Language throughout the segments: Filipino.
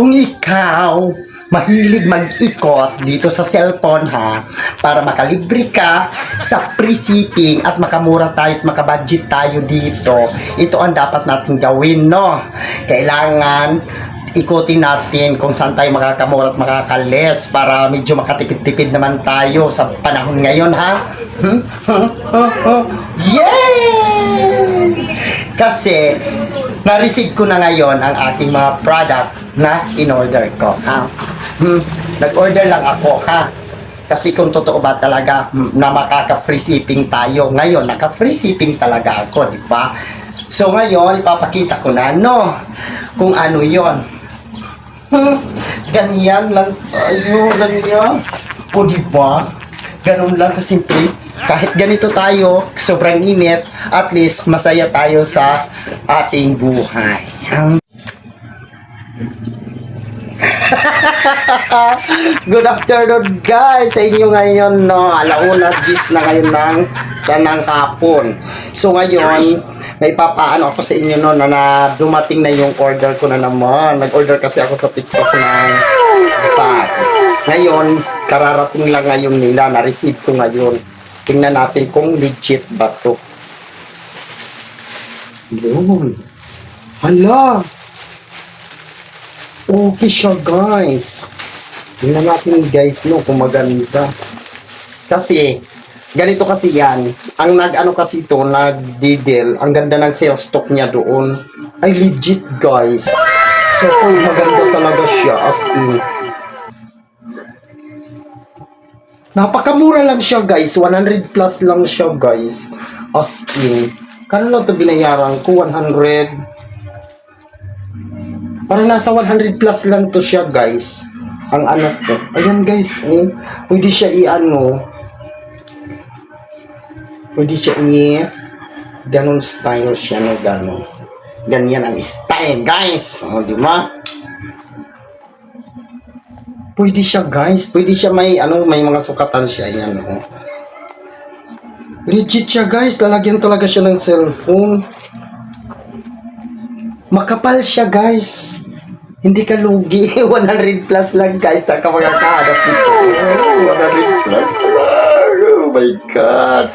Kung ikaw mahilig mag-ikot dito sa cellphone ha, para makalibre ka sa free shipping at makamura tayo at makabudget tayo dito, ito ang dapat natin gawin, no? Kailangan ikutin natin kung saan tayo makakamura at makakales para medyo makatipid-tipid naman tayo sa panahon ngayon, ha? Hmm? Hmm? Hmm? Yay! Kasi, na-receive ko na ngayon ang aking mga product na in-order ko, ha? Hmm, nag-order lang ako, ha? Kasi kung totoo ba talaga hmm, na makaka-free shipping tayo, ngayon, naka-free shipping talaga ako, di ba? So ngayon, ipapakita ko na, no? Kung ano yon. Hmm, ganyan lang tayo, ganyan. O di ba? Ganun lang kasimple. Kahit ganito tayo, sobrang init, at least masaya tayo sa ating buhay. Good afternoon guys sa inyo ngayon no? Alauna gis na ngayon ng tanang hapon. So ngayon may papaano ako sa inyo no na, na dumating na yung order ko na naman. Nag-order kasi ako sa TikTok ng bag. Ngayon kararating lang ngayon nila na-receive ko ngayon tingnan natin kung legit ba to yun hala Okay siya, guys. Tingnan natin, guys, no, kung maganda. Kasi, ganito kasi yan. Ang nag-ano kasi ito, nag-deal, ang ganda ng sales stock niya doon. Ay, legit, guys. So, kung maganda talaga siya, as in. Napakamura lang siya, guys. 100 plus lang siya, guys. As in. Kano lang ito binayaran ko? 100. Parang nasa 100 plus lang to siya, guys. Ang ano to. Ayan, guys. Oh. Pwede siya i-ano. Pwede siya i... Ganon style siya no ganon. Ganyan ang style, guys. O, di ba? Pwede siya, guys. Pwede siya may, ano, may mga sukatan siya. Ayan, oh. Legit siya, guys. Lalagyan talaga siya ng cellphone. Makapal siya, guys. Hindi ka lugi. 100 plus lang, guys. Saan ka makakahanap dito? Oh, 100 plus lang. Oh my God.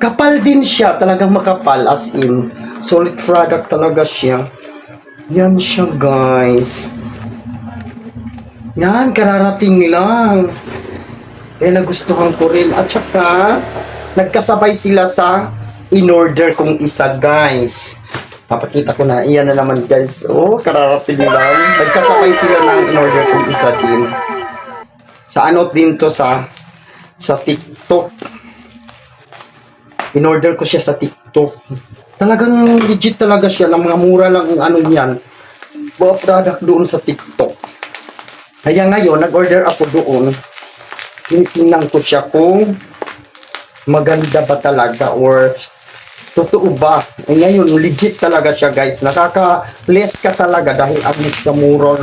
Kapal din siya. Talagang makapal. As in, solid product talaga siya. Yan siya, guys. Yan, kararating lang. Eh, nagustuhan ko rin. At saka, nagkasabay sila sa in-order kong isa, guys. Papakita ko na. Iyan na naman, guys. Oh, kararating lang. Nagkasabay sila ng in-order kong isa din. Sa ano din to sa sa TikTok. In-order ko siya sa TikTok. Talagang legit talaga siya. Ng mga mura lang ang ano niyan. Mga product doon sa TikTok. Kaya ngayon, nag-order ako doon. Tinitingnan ko siya kung maganda ba talaga or totoo ba. Eh, ngayon, legit talaga siya guys. Nakaka-less ka talaga dahil ang ka mura.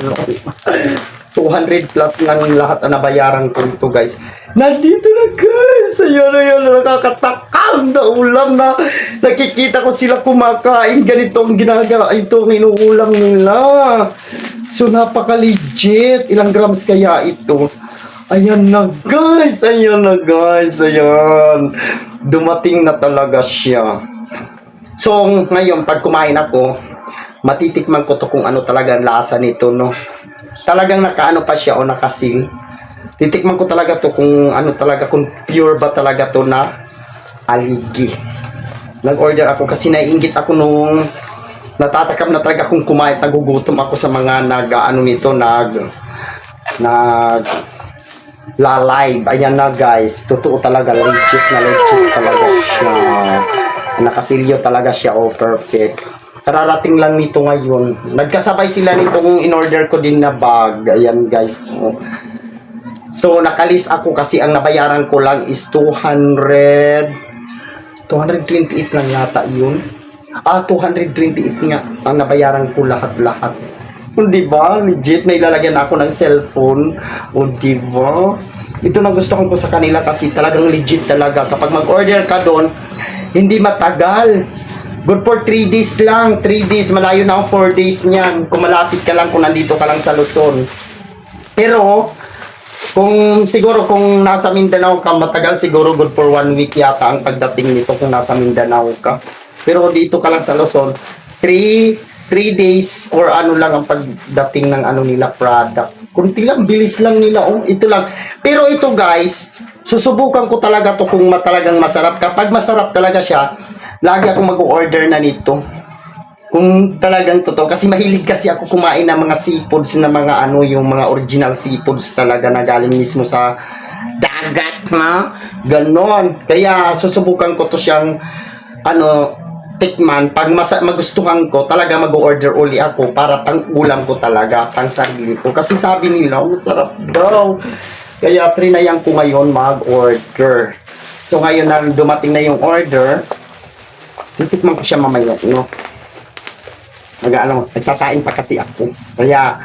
200 plus lang lahat ang nabayaran ko ito guys. Nandito na guys! Ayan, ayan, nakakatakam na ulam na nakikita ko sila kumakain. Ganito ang ginagawa. Ito ang inuulam nila. So, napaka-legit. Ilang grams kaya ito? Ayan na guys! Ayan na guys! Ayan! Dumating na talaga siya. So, ngayon, pag kumain ako, matitikman ko to kung ano talaga ang lasa nito, no? Talagang nakaano pa siya o nakasil. Titikman ko talaga to kung ano talaga, kung pure ba talaga to na aligi. Nag-order ako kasi naiingit ako nung natatakam na talaga kung kumain, nagugutom ako sa mga nag, ano nito, nag, nag, la live. Ayan na guys, totoo talaga, legit na legit talaga siya. Nakasilyo talaga siya, oh perfect. Kararating lang nito ngayon. Nagkasabay sila nitong in-order ko din na bag. Ayan guys. Oh. So, nakalis ako kasi ang nabayaran ko lang is 200... 228 lang yata yun. Ah, 228 nga ang nabayaran ko lahat-lahat. Di ba? Legit, may lalagyan ako ng cellphone. O, di ba? Ito na gusto ko sa kanila kasi talagang legit talaga. Kapag mag-order ka doon, hindi matagal. Good for 3 days lang. 3 days. Malayo na ang 4 days niyan. Kung malapit ka lang, kung nandito ka lang sa Luzon. Pero, kung siguro kung nasa Mindanao ka, matagal siguro good for 1 week yata ang pagdating nito kung nasa Mindanao ka. Pero dito ka lang sa Luzon, 3 3 days or ano lang ang pagdating ng ano nila product. Kunti lang, bilis lang nila. Oh, ito lang. Pero ito guys, susubukan ko talaga to kung talagang masarap. Kapag masarap talaga siya, lagi ako mag-order na nito. Kung talagang totoo. Kasi mahilig kasi ako kumain ng mga seafoods na mga ano, yung mga original seafoods talaga na galing mismo sa dagat na. Ganon. Kaya susubukan ko to siyang ano, tikman. Pag masa magustuhan ko, talaga mag-order uli ako para pang ulam ko talaga, pang sarili ko. Kasi sabi nila, masarap daw. Kaya trinayan ko ngayon mag-order. So ngayon na dumating na yung order, titikman ko siya mamaya, no? Mag ano, nagsasain pa kasi ako. Kaya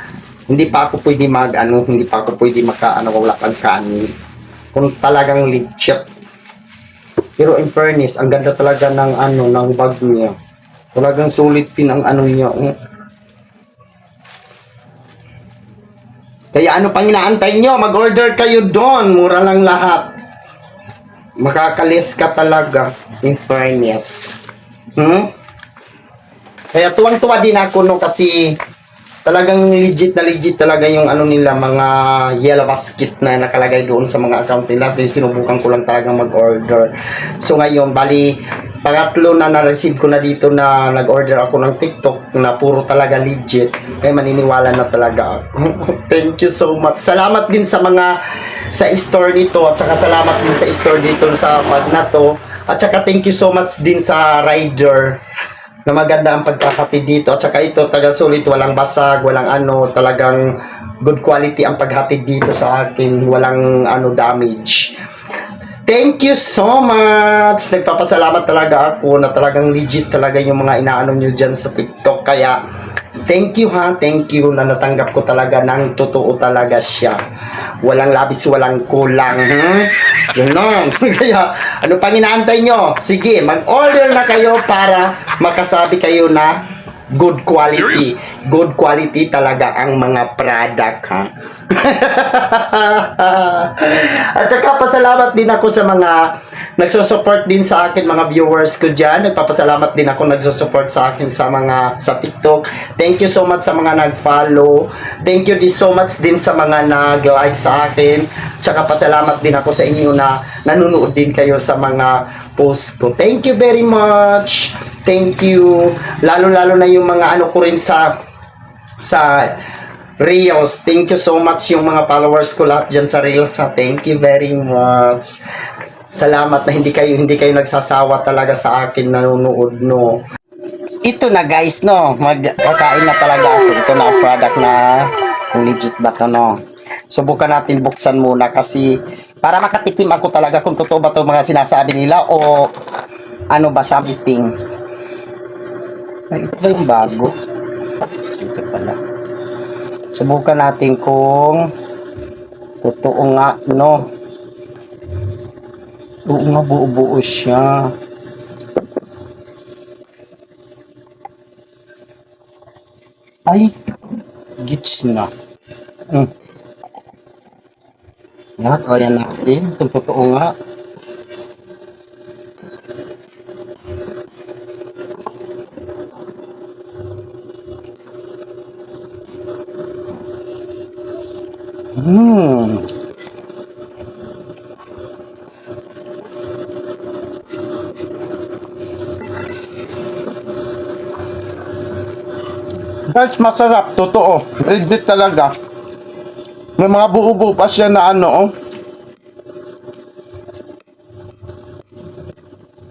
hindi pa ako pwede mag ano, hindi pa ako pwede maka ano wala kang kanin. Kung talagang legit. Pero in fairness, ang ganda talaga ng ano ng bag niya. Talagang sulit din ang ano niya. oh. Kaya ano pang inaantay nyo? Mag-order kayo doon. Mura lang lahat. Makakalis ka talaga. In fairness. Hmm? Kaya tuwang-tuwa din ako no kasi talagang legit na legit talaga yung ano nila mga yellow basket na nakalagay doon sa mga account nila. Ito sinubukan ko lang talagang mag-order. So ngayon, bali pangatlo na na-receive ko na dito na nag-order ako ng TikTok na puro talaga legit. Kaya maniniwala na talaga ako. Thank you so much. Salamat din sa mga sa store nito at saka salamat din sa store dito sa pag na to. At saka thank you so much din sa rider na maganda ang pagkakape dito at saka ito taga sulit walang basag walang ano talagang good quality ang paghatid dito sa akin walang ano damage Thank you so much! Nagpapasalamat talaga ako na talagang legit talaga yung mga inaano nyo dyan sa TikTok. Kaya, thank you ha, thank you na natanggap ko talaga ng totoo talaga siya. Walang labis, walang kulang. Hmm? Ganon. Kaya, ano pang inaantay nyo? Sige, mag-order na kayo para makasabi kayo na good quality. Good quality talaga ang mga product ha. At saka pasalamat din ako sa mga nagsusupport din sa akin mga viewers ko dyan. Nagpapasalamat din ako nagsusupport sa akin sa mga sa TikTok. Thank you so much sa mga nag-follow. Thank you din so much din sa mga nag-like sa akin. Tsaka pasalamat din ako sa inyo na nanonood din kayo sa mga post ko. Thank you very much. Thank you. Lalo-lalo na yung mga ano ko rin sa sa Reels. Thank you so much yung mga followers ko lahat dyan sa Reels. ha. Thank you very much. Salamat na hindi kayo hindi kayo nagsasawa talaga sa akin nanonood no. Ito na guys no, magkakain na talaga ako. Ito na product na kung legit ba to no. Subukan natin buksan muna kasi para makatipim ako talaga kung totoo ba to mga sinasabi nila o ano ba something. Ay, ito yung bago? Ito pala. Subukan natin kung totoo nga, no? Oo nga, buo-buo siya. Ay, gits na. Hmm. Yan, o yan natin. Kung totoo nga. Hmm. Guys, masarap. Totoo. Legit talaga. May mga buo-buo pa siya na ano, oh.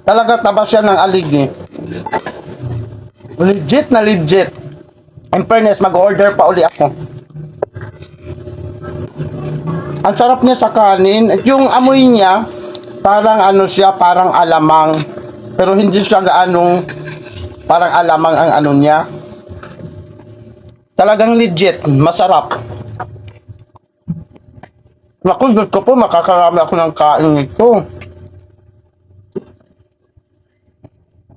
Talaga taba siya ng aligi. Legit na legit. In fairness, mag-order pa uli ako. Ang sarap niya sa kanin. At yung amoy niya, parang ano siya, parang alamang. Pero hindi siya gaanong parang alamang ang ano niya. Talagang legit, masarap. Naku, Diyos ko po, makakarami ako ng kain nito.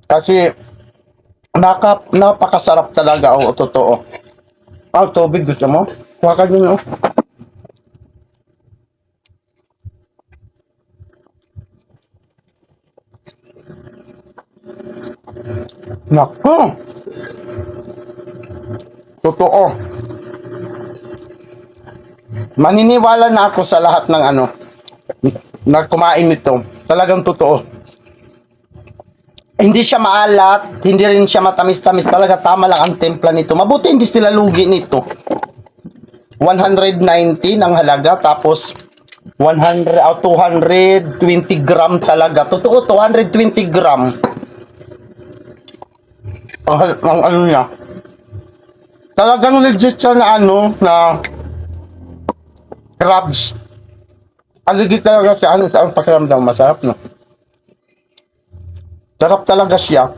Kasi, Naka, napakasarap talaga, oo, totoo. Ah, tubig gusto mo? Kuha ka din, oh. Naku! Totoo. Maniniwala na ako sa lahat ng ano, na kumain nito. Talagang totoo. Hindi siya maalat, hindi rin siya matamis-tamis. Talaga tama lang ang templa nito. Mabuti hindi sila lugi nito. 119 ang halaga tapos 100 o 220 gram talaga. Totoo, 220 gram. Ang, ang ano niya. Talagang legit siya na ano, na crabs. Aligid talaga siya. Ano sa ang pakiramdam? Masarap, no? Sarap talaga siya.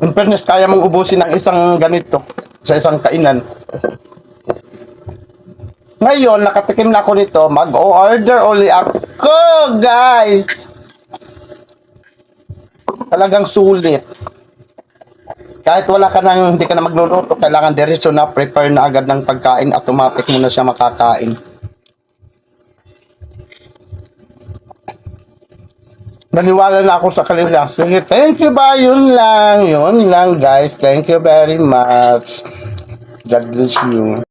In fairness, kaya mong ubusin ng isang ganito sa isang kainan. Ngayon, nakatikim na ako nito. Mag-order uli ako, guys! Talagang sulit. Kahit wala ka nang, hindi ka na magluluto, kailangan diretso na prepare na agad ng pagkain, automatic mo na siya makakain. Naniwala na ako sa kanila. Sige, thank you ba? Yun lang. Yun lang, guys. Thank you very much. God bless you.